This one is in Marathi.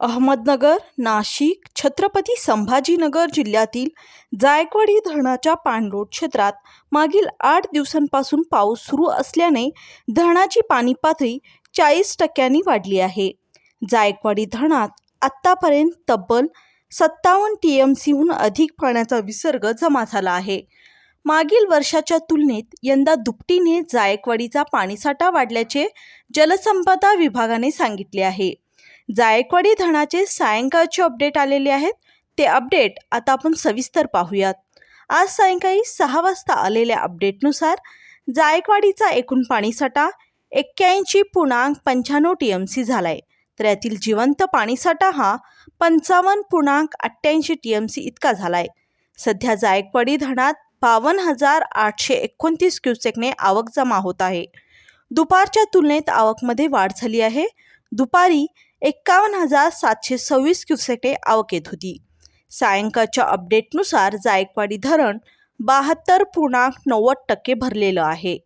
अहमदनगर नाशिक छत्रपती संभाजीनगर जिल्ह्यातील जायकवाडी धरणाच्या पाणलोट क्षेत्रात मागील आठ दिवसांपासून पाऊस सुरू असल्याने धरणाची पाणी पातळी चाळीस टक्क्यांनी वाढली आहे. जायकवाडी धरणात आत्तापर्यंत तब्बल सत्तावन्न टी एम सीहून अधिक पाण्याचा विसर्ग जमा झाला आहे. मागील वर्षाच्या तुलनेत यंदा दुपटीने जायकवाडीचा पाणीसाठा वाढल्याचे जलसंपदा विभागाने सांगितले आहे. जायकवाडी धरणाचे सायंकाळचे अपडेट आलेले आहेत. ते अपडेट आता आपण सविस्तर पाहूयात. आज सायंकाळी सहा वाजता आलेल्या अपडेटनुसार जायकवाडीचा एकूण पाणीसाठा एक्क्याऐंशी पूर्णांक पंच्याण्णव टी एम सी झाला आहे तर यातील जिवंत पाणीसाठा हा पंचावन्न पूर्णांक अठ्ठ्याऐंशी टी एम सी इतका झाला आहे सध्या जायकवाडी धरणात बावन्न हजार आठशे एकोणतीस क्युसेकने आवक जमा होत आहे. दुपारच्या तुलनेत आवकमध्ये वाढ झाली आहे. दुपारी एक्कावन्न हजार सातशे सव्वीस क्युसेके आवक येत होती. सायंकाळच्या अपडेटनुसार जायकवाडी धरण बहात्तर पूर्णांक नव्वद टक्के भरलेलं आहे.